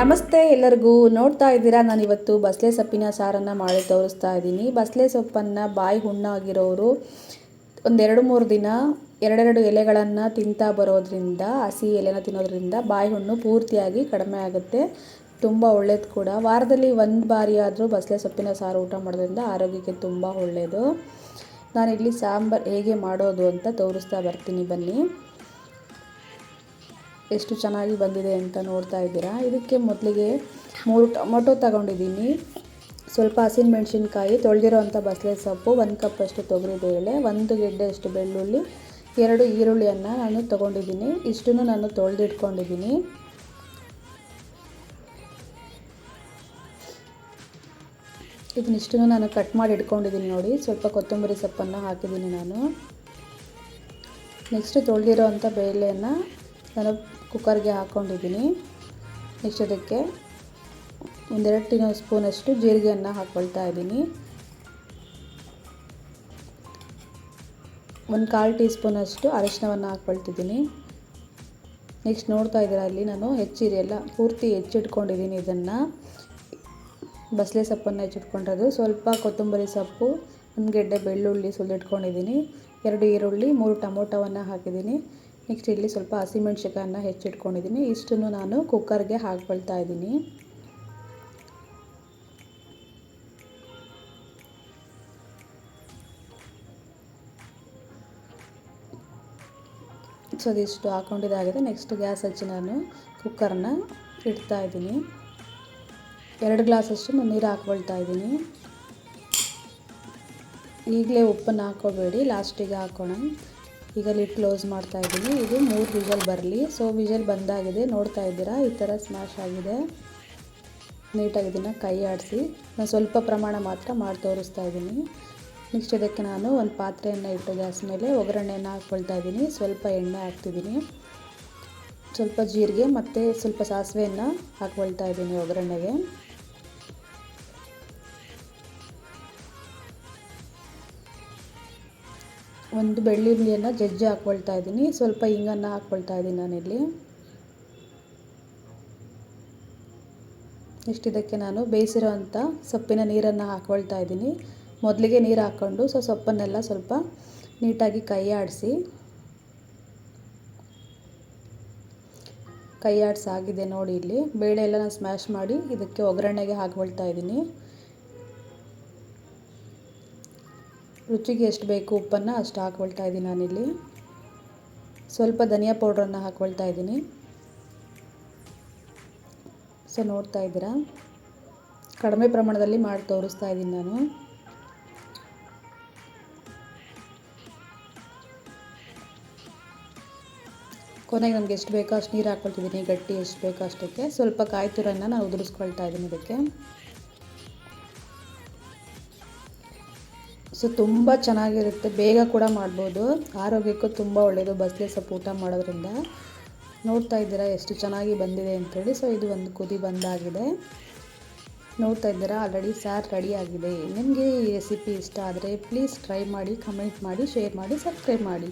ಎಲ್ಲರಿಗೂ. ನೋಡ್ತಾ ಇದ್ದೀರಾ? ನಾನು ಇವತ್ತು ಬಸಳೆ ಸೊಪ್ಪಿನ ಸಾರನ್ನು ಮಾಡಿ ತೋರಿಸ್ತಾ ಇದ್ದೀನಿ. ಬಸಳೆ ಸೊಪ್ಪನ್ನು ಬಾಯಿ ಹುಣ್ಣಾಗಿರೋರು ಒಂದೆರಡು ಮೂರು ದಿನ ಎರಡೆರಡು ಎಲೆಗಳನ್ನು ತಿಂತಾ ಬರೋದ್ರಿಂದ, ಹಸಿ ಎಲೆನ ತಿನ್ನೋದ್ರಿಂದ ಬಾಯಿ ಹುಣ್ಣು ಪೂರ್ತಿಯಾಗಿ ಕಡಿಮೆ ಆಗುತ್ತೆ. ತುಂಬ ಒಳ್ಳೇದು ಕೂಡ. ವಾರದಲ್ಲಿ ಒಂದು ಬಾರಿ ಆದರೂ ಬಸಳೆ ಸೊಪ್ಪಿನ ಸಾರು ಊಟ ಮಾಡೋದ್ರಿಂದ ಆರೋಗ್ಯಕ್ಕೆ ತುಂಬ ಒಳ್ಳೆಯದು ನಾನಿಲ್ಲಿ ಸಾಂಬಾರು ಹೇಗೆ ಮಾಡೋದು ಅಂತ ತೋರಿಸ್ತಾ ಬರ್ತೀನಿ. ಬನ್ನಿ. ಎಷ್ಟು ಚೆನ್ನಾಗಿ ಬಂದಿದೆ ಅಂತ ನೋಡ್ತಾ ಇದ್ದೀರಾ? ಇದಕ್ಕೆ ಮೊದಲಿಗೆ ಮೂರು ಟೊಮೊಟೊ ತಗೊಂಡಿದ್ದೀನಿ. ಸ್ವಲ್ಪ ಹಸಿಮೆಣ್ಸಿನ್ಕಾಯಿ ತೊಳೆದಿರೋ ಅಂಥ ಬಸಳೆ ಸೊಪ್ಪು, ಒಂದು ಕಪ್ಪಷ್ಟು ತೊಗರಿಬೇಳೆ ಒಂದು ಗೆಡ್ಡೆಯಷ್ಟು ಬೆಳ್ಳುಳ್ಳಿ, ಎರಡು ಈರುಳ್ಳಿಯನ್ನು ನಾನು ತೊಗೊಂಡಿದ್ದೀನಿ. ಇಷ್ಟನ್ನು ನಾನು ತೊಳೆದಿಟ್ಕೊಂಡಿದ್ದೀನಿ. ಇದನ್ನಿಷ್ಟನ್ನು ನಾನು ಕಟ್ ಮಾಡಿ ಇಟ್ಕೊಂಡಿದ್ದೀನಿ ನೋಡಿ. ಸ್ವಲ್ಪ ಕೊತ್ತಂಬರಿ ಸೊಪ್ಪನ್ನು ಹಾಕಿದ್ದೀನಿ ನಾನು. ನೆಕ್ಸ್ಟ್ ತೊಳೆದಿರೋ ಅಂಥ ಬೇಳೆಯನ್ನು ನಾನು ಕುಕ್ಕರ್ಗೆ ಹಾಕ್ಕೊಂಡಿದ್ದೀನಿ. ನೆಕ್ಸ್ಟ್ ಅದಕ್ಕೆ ಒಂದೆರಡು ಟೀ ಸ್ಪೂನಷ್ಟು ಜೀರಿಗೆಯನ್ನು ಹಾಕ್ಕೊಳ್ತಾ ಇದ್ದೀನಿ. ಒಂದು ಕಾಲು ಟೀ ಸ್ಪೂನಷ್ಟು ಅರಿಶಿನವನ್ನು ಹಾಕ್ಕೊಳ್ತಿದ್ದೀನಿ. ನೆಕ್ಸ್ಟ್ ನೋಡ್ತಾ ಇದ್ದೀರಾ, ಅಲ್ಲಿ ನಾನು ಹೆಚ್ಚಿರಿ, ಎಲ್ಲ ಪೂರ್ತಿ ಹೆಚ್ಚಿಟ್ಕೊಂಡಿದ್ದೀನಿ ಇದನ್ನು. ಬಸಳೆ ಸೊಪ್ಪನ್ನು ಹೆಚ್ಚಿಟ್ಕೊಂಡಿರೋದು. ಸ್ವಲ್ಪ ಕೊತ್ತಂಬರಿ ಸೊಪ್ಪು, ಒಂದು ಗೆಡ್ಡೆ ಬೆಳ್ಳುಳ್ಳಿ ಸುಲಿದಿಟ್ಕೊಂಡಿದ್ದೀನಿ. ಎರಡು ಈರುಳ್ಳಿ, ಮೂರು ಟೊಮೊಟೊವನ್ನು ಹಾಕಿದ್ದೀನಿ. ನೆಕ್ಸ್ಟ್ ಇಲ್ಲಿ ಸ್ವಲ್ಪ ಹಸಿಮೆಣ್ಸಿಕಾಯನ್ನ ಹೆಚ್ಚಿಟ್ಕೊಂಡಿದ್ದೀನಿ. ಇಷ್ಟನ್ನು ನಾನು ಕುಕ್ಕರ್ಗೆ ಹಾಕ್ಕೊಳ್ತಾ ಇದ್ದೀನಿ. ಸೊ ಅದಿಷ್ಟು ಹಾಕ್ಕೊಂಡಿದ್ದಾಗಿದೆ ನೆಕ್ಸ್ಟ್ ಗ್ಯಾಸ್ ಹಚ್ಚಿ ನಾನು ಕುಕ್ಕರ್ನ ಇಡ್ತಾ ಇದ್ದೀನಿ. ಎರಡು ಗ್ಲಾಸಷ್ಟು ನಾನು ನೀರು ಹಾಕ್ಕೊಳ್ತಾ ಇದ್ದೀನಿ. ಈಗಲೇ ಉಪ್ಪನ್ನು ಹಾಕೋಬೇಡಿ ಲಾಸ್ಟಿಗೆ ಹಾಕೋಣ. ಈಗ ಲಿಡ್ ಕ್ಲೋಸ್ ಮಾಡ್ತಾ ಇದ್ದೀನಿ. ಇದು ಮೂರು ವಿಷಲ್ ಬರಲಿ. ಸೊ ವಿಷಲ್ ಬಂದಾಗಿದೆ. ನೋಡ್ತಾ ಇದ್ದೀರಾ? ಈ ಥರ ಸ್ಮ್ಯಾಶ್ ಆಗಿದೆ. ನೀಟಾಗಿ ಇದನ್ನು ಕೈ ಆಡಿಸಿ. ನಾನು ಸ್ವಲ್ಪ ಪ್ರಮಾಣ ಮಾತ್ರ ಮಾಡಿ ತೋರಿಸ್ತಾ ಇದ್ದೀನಿ. ನೆಕ್ಸ್ಟ್ ಇದಕ್ಕೆ ನಾನು ಒಂದು ಪಾತ್ರೆಯನ್ನು ಇಟ್ಟು ಗ್ಯಾಸ್ ಮೇಲೆ ಒಗ್ಗರಣೆಯನ್ನು ಹಾಕ್ಕೊಳ್ತಾ ಇದ್ದೀನಿ. ಸ್ವಲ್ಪ ಎಣ್ಣೆ ಹಾಕ್ತಿದ್ದೀನಿ. ಸ್ವಲ್ಪ ಜೀರಿಗೆ ಮತ್ತು ಸ್ವಲ್ಪ ಸಾಸಿವೆಯನ್ನು ಹಾಕ್ಕೊಳ್ತಾ ಇದ್ದೀನಿ ಒಗ್ಗರಣೆಗೆ. ಒಂದು ಬೆಳ್ಳುಳ್ಳಿಯನ್ನು ಜಜ್ಜಿ ಹಾಕ್ಕೊಳ್ತಾ ಇದ್ದೀನಿ. ಸ್ವಲ್ಪ ಹಿಂಗನ್ನು ಹಾಕ್ಕೊಳ್ತಾ ಇದ್ದೀನಿ ನಾನಿಲ್ಲಿ. ಇದಕ್ಕೆ ನಾನು ಬೇಯಿಸಿರೋ ಅಂಥ ಸೊಪ್ಪಿನ ನೀರನ್ನು ಹಾಕ್ಕೊಳ್ತಾ ಇದ್ದೀನಿ. ಮೊದಲಿಗೆ ನೀರು ಹಾಕ್ಕೊಂಡು ಸೊ ಸೊಪ್ಪನ್ನೆಲ್ಲ ಸ್ವಲ್ಪ ನೀಟಾಗಿ ಕೈ ಆಡಿಸಿ ಕೈ ಆಡಿಸಾಗಿದೆ ನೋಡಿ ಇಲ್ಲಿ. ಬೇಳೆ ಎಲ್ಲ ನಾನು ಸ್ಮ್ಯಾಶ್ ಮಾಡಿ ಇದಕ್ಕೆ ಒಗ್ಗರಣೆಗೆ ಹಾಕ್ಕೊಳ್ತಾ ಇದ್ದೀನಿ. ರುಚಿಗೆ ಎಷ್ಟು ಬೇಕು ಉಪ್ಪನ್ನು ಅಷ್ಟು ಹಾಕ್ಕೊಳ್ತಾ ಇದ್ದೀನಿ ನಾನಿಲ್ಲಿ. ಸ್ವಲ್ಪ ಧನಿಯಾ ಪೌಡ್ರನ್ನು ಹಾಕ್ಕೊಳ್ತಾ ಇದ್ದೀನಿ. ಸೊ, ನೋಡ್ತಾ ಇದ್ದೀರಾ? ಕಡಿಮೆ ಪ್ರಮಾಣದಲ್ಲಿ ಮಾಡಿ ತೋರಿಸ್ತಾ ಇದ್ದೀನಿ ನಾನು. ಕೊನೆಗೆ ನಮ್ಗೆ ಎಷ್ಟು ಬೇಕೋ ಅಷ್ಟು ನೀರು ಹಾಕ್ಕೊಳ್ತಿದ್ದೀನಿ, ಗಟ್ಟಿ ಎಷ್ಟು ಬೇಕೋ ಅಷ್ಟಕ್ಕೆ. ಸ್ವಲ್ಪ ಕಾಯಿ ತುರನ್ನು ನಾನು ಉದುರಿಸ್ಕೊಳ್ತಾ ಇದ್ದೀನಿ ಇದಕ್ಕೆ. ಸೊ ತುಂಬ ಚೆನ್ನಾಗಿರುತ್ತೆ. ಬೇಗ ಕೂಡ ಮಾಡ್ಬೋದು. ಆರೋಗ್ಯಕ್ಕೂ ತುಂಬ ಒಳ್ಳೆಯದು ಬಸಳೆ ಸೊಪ್ಪು ಊಟ ಮಾಡೋದ್ರಿಂದ. ನೋಡ್ತಾ ಇದ್ದೀರಾ? ಎಷ್ಟು ಚೆನ್ನಾಗಿ ಬಂದಿದೆ ಅಂಥೇಳಿ ಸೊ ಇದು ಒಂದು ಕುದಿ ಬಂದಾಗಿದೆ. ನೋಡ್ತಾ ಇದ್ದೀರಾ? ಆಲ್ರೆಡಿ ಸಾರ್ ರೆಡಿ ಆಗಿದೆ. ನಿಮಗೆ ಈ ರೆಸಿಪಿ ಇಷ್ಟ ಆದರೆ ಪ್ಲೀಸ್ ಟ್ರೈ ಮಾಡಿ ಕಮೆಂಟ್ ಮಾಡಿ ಶೇರ್ ಮಾಡಿ ಸಬ್ಸ್ಕ್ರೈಬ್ ಮಾಡಿ.